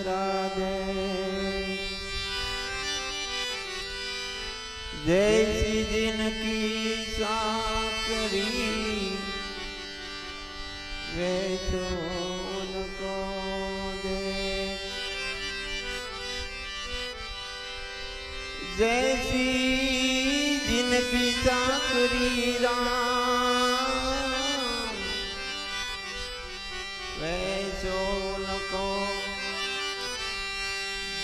રાધે જય શ્રી જીનકી સાકરી વેચો नको દે જય શ્રી જીનકી સાકરી રામ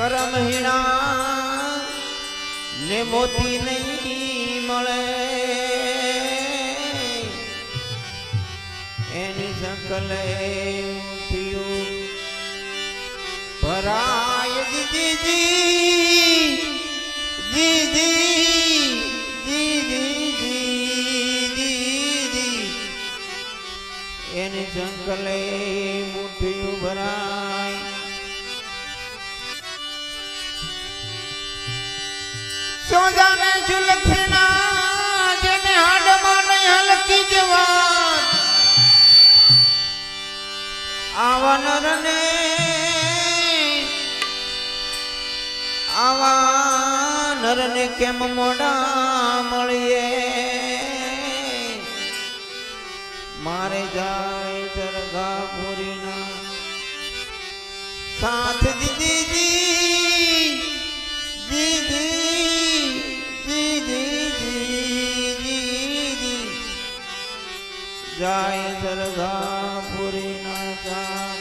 કરમ હીણા ને મોતી નહીં મળે. એની સંકલે ઉઠ્યું ભરાય દીદી દીદી એની સંકલે મુઠ્ઠીયું ભરાય. સોજાને ચુલખના જેને હાડમાં નહીં હલકી જવા આવા નરને આવા નરને કેમ મોડા મળીએ? મારે જાય સરગા પૂરીના. સાથ દીદી દીદી જાય સરગા પૂરીના સાથ આપણા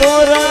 তোরা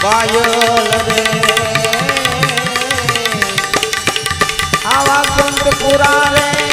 પાયલ રે આવા સંત પુરા રે